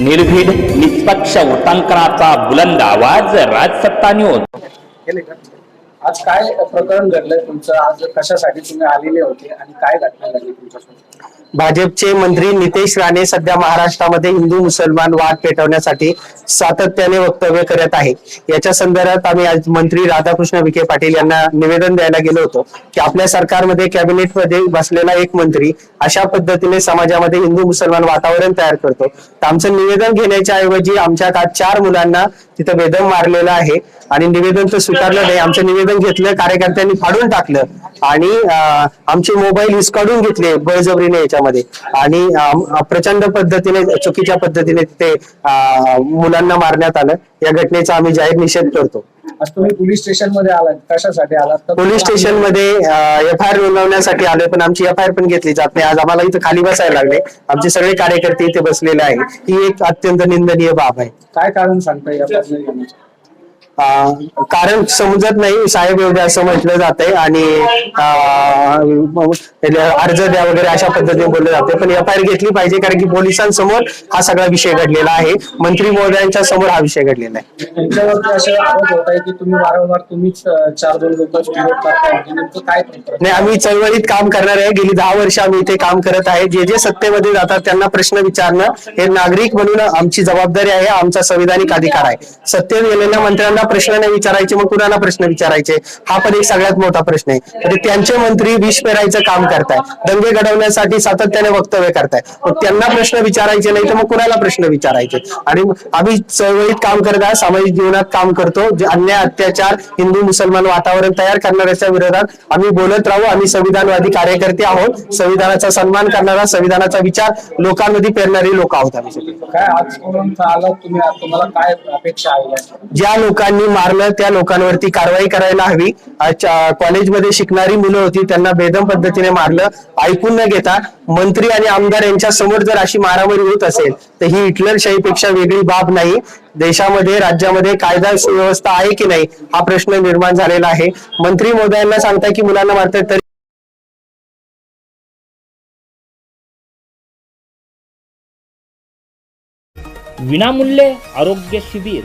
निर्भीड निष्पक्ष उटंकराचा बुलंद आवाज राजसत्ता न्यूज आज काय प्रकरण घडलंय तुमचं? आज कशासाठी तुम्ही आलेले होते आणि काय घटना घडली तुमच्यासोबत? भाजपचे मंत्री नितेश राणे सध्या महाराष्ट्रामध्ये हिंदू मुसलमान वाद पेटवण्यासाठी सातत्याने वक्तव्य करत आहे याच्या संदर्भात आम्ही आज मंत्री राधाकृष्ण विखे पाटील यांना निवेदन द्यायला गेलो होतो की आपल्या सरकारमध्ये कॅबिनेटमध्ये बसलेला एक मंत्री अशा पद्धतीने समाजामध्ये हिंदू मुसलमान वातावरण तयार करतो. तर आमचं निवेदन घेण्याच्या ऐवजी आमच्या आज चार मुलांना तिथं बेदम मारलेलं आहे आणि निवेदन तर स्वीकारलं नाही. आमचं निवेदन घेतलं कार्यकर्त्यांनी फाडून टाकलं आणि आमचे मोबाईल हिसकाडून घेतले बळजबरीने याच्यामध्ये. आणि प्रचंड पद्धतीने चुकीच्या पद्धतीने ते मुलांना मारण्यात आलं. या घटनेचा आम्ही जाहीर निषेध करतो. तुम्ही पोलीस स्टेशनमध्ये आलात. कशासाठी आलात? पोलीस स्टेशनमध्ये एफ आय आर नोंदवण्यासाठी आलोय पण आमची एफ आय आर पण घेतली जात नाही. आज आम्हाला इथं खाली बसायला लागले. आमचे सगळे कार्यकर्ते इथे बसलेले आहे ही एक अत्यंत निंदनीय बाब आहे. काय कारण सांगता या प्रश्न घेण्याचं अं, कारण समजत नाही साहेब एवढे असं म्हटलं जातंय आणि अर्ज द्या वगैरे अशा पद्धतीने बोललं जाते पण एफ आय आर घेतली पाहिजे कारण की पोलिसांसमोर हा सगळा विषय घडलेला आहे. मंत्री महोदयांच्या समोर हा विषय घडलेला आहे. की तुम्ही वारंवार तुम्हीच चार दोन नाही आम्ही चळवळीत काम करणार आहे. गेली दहा वर्ष आम्ही इथे काम करत आहे. जे जे सत्तेमध्ये जातात त्यांना प्रश्न विचारणं हे नागरिक म्हणून आमची जबाबदारी आहे. आमचा संविधानिक अधिकार आहे. सत्तेत गेलेल्या मंत्र्यांना प्रश्न नाही विचारायचे मग कुणाला प्रश्न विचारायचे? हा पण एक सगळ्यात मोठा प्रश्न आहे. तर त्यांचे मंत्री विष पेरायचं काम करताय. दंगे घडवण्यासाठी सातत्याने वक्तव्य करताय. मग त्यांना प्रश्न विचारायचे नाही तर मग कुणाला प्रश्न विचारायचे? आणि आम्ही चळवळीत काम करत आहे सामाजिक जीवनात काम करतो जे अन्याय अत्याचार हिंदू मुसलमान वातावरण तयार करणाऱ्याच्या विरोधात आम्ही बोलत राहू आम्ही संविधानवादी कार्यकर्ते आहोत. संविधानाचा सन्मान करणारा संविधानाचा विचार लोकांमध्ये पेरणारी लोक आहोत आम्ही. सगळे काय आजपर्यंत आलात तुम्ही? तुम्हाला काय अपेक्षा आहे? ज्या लोकांनी मारलं त्या लोकांवरती कारवाई करायला हवी. कॉलेजमध्ये शिकणारी मुलं होती त्यांना बेदम पद्धतीने मारलं. ऐकून न घेता मंत्री आणि आमदार यांच्या समोर जर अशी मारामारी होत असेल तर ही हिटलरशाहीपेक्षा वेगळी बाब नाही. देशामध्ये राज्यामध्ये कायदा सुव्यवस्था आहे की नाही हा प्रश्न निर्माण झालेला आहे. मंत्री महोदयांना सांगताय की मुलांना मारतात तरी विनामूल्य आरोग्य शिबिर.